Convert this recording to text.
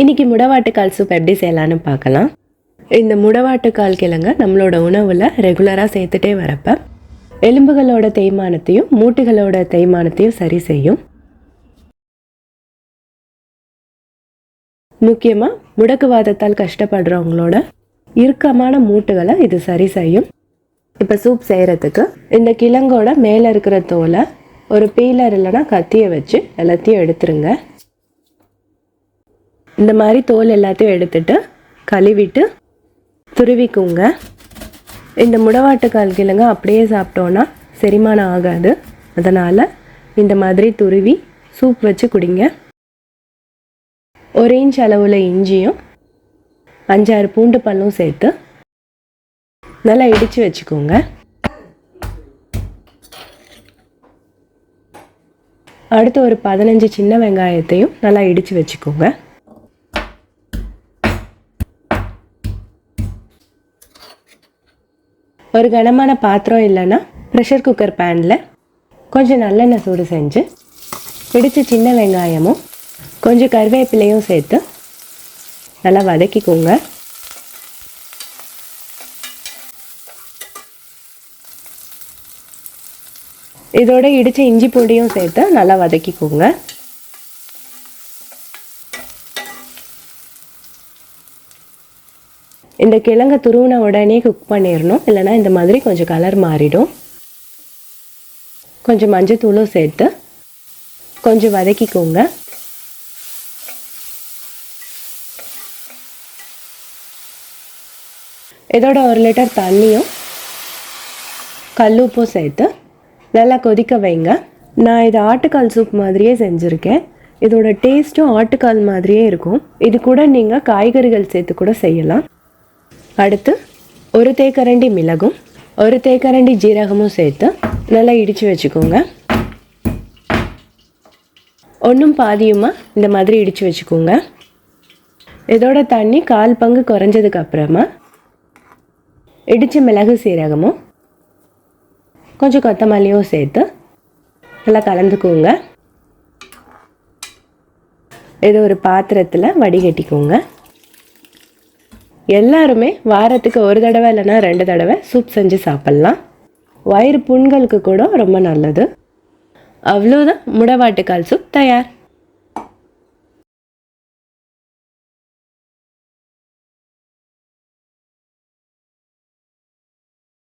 இன்னைக்கு முடவாட்டுக்கால் சூப் எப்படி செய்யலான்னு பார்க்கலாம். இந்த முடவாட்டுக்கால் கிழங்க நம்மளோட உணவில் ரெகுலராக சேர்த்துட்டே வரப்ப எலும்புகளோட தேய்மானத்தையும் மூட்டுகளோட தேய்மானத்தையும் சரி செய்யும். முக்கியமாக முடக்குவாதத்தால் கஷ்டப்படுறவங்களோட இறுக்கமான மூட்டுகளை இது சரி செய்யும். இப்போ சூப் செய்கிறதுக்கு இந்த கிழங்கோட மேலே இருக்கிற தோலை ஒரு பீலர் இல்லைன்னா கத்தியை வச்சு எல்லாத்தையும் எடுத்துருங்க. இந்த மாதிரி தோல் எல்லாத்தையும் எடுத்துட்டு கழுவிட்டு துருவிக்குங்க. இந்த முடவாட்டுக்கால் கிழங்க அப்படியே சாப்பிட்டோன்னா செரிமானம் ஆகாது. அதனால் இந்த மாதிரி துருவி சூப் வச்சு குடிங்க. ஒரு இன்ச் அளவில் இஞ்சியும் அஞ்சாறு பூண்டு பல்லும் சேர்த்து நல்லா இடித்து வச்சுக்கோங்க. அடுத்து ஒரு பதினஞ்சு சின்ன வெங்காயத்தையும் நல்லா இடித்து வச்சுக்கோங்க. ஒரு கனமான பாத்திரம் இல்லைன்னா ப்ரெஷர் குக்கர் பேனில் கொஞ்சம் நல்லெண்ணெய் சூடு செஞ்சு பிடிச்ச சின்ன வெங்காயமும் கொஞ்சம் கருவேப்பிலையும் சேர்த்து நல்லா வதக்கிக்கோங்க. இதோட இடித்த இஞ்சி பொடியும் சேர்த்து நல்லா வதக்கிக்கோங்க. இந்த கிழங்கை துருவின உடனே குக் பண்ணிடணும் இல்லைன்னா இந்த மாதிரி கொஞ்சம் கலர் மாறிடும். கொஞ்சம் மஞ்சத்தூளும் சேர்த்து கொஞ்சம் வதக்கிக்கோங்க. இதோட ஒரு லிட்டர் தண்ணியும் கல்லுப்பும் சேர்த்து நல்லா கொதிக்க வைங்க. நான் இது ஆட்டுக்கால் சூப் மாதிரியே செஞ்சுருக்கேன். இதோட டேஸ்ட்டும் ஆட்டுக்கால் மாதிரியே இருக்கும். இது கூட நீங்கள் காய்கறிகள் சேர்த்து கூட செய்யலாம். அடுத்து ஒரு தேக்கரண்டி மிளகும் ஒரு தேக்கரண்டி ஜீரகமும் சேர்த்து நல்லா இடித்து வச்சுக்கோங்க. ஒன்றும் பாதியுமா இந்த மாதிரி இடித்து வச்சுக்கோங்க. இதோட தண்ணி கால் பங்கு குறைஞ்சதுக்கு அப்புறமா இடித்த மிளகு சீரகமும் கொஞ்சம் கொத்தமல்லியும் சேர்த்து நல்லா கலந்துக்கோங்க. இது ஒரு பாத்திரத்தில் வடிகட்டிக்கோங்க. எல்லாருமே வாரத்துக்கு ஒரு தடவை இல்லைன்னா ரெண்டு தடவை சூப் செஞ்சு சாப்பிட்லாம். வயிறு புண்களுக்கு கூட ரொம்ப நல்லது. அவ்வளோதான் முடவாட்டுக்கால் சூப் தயார்.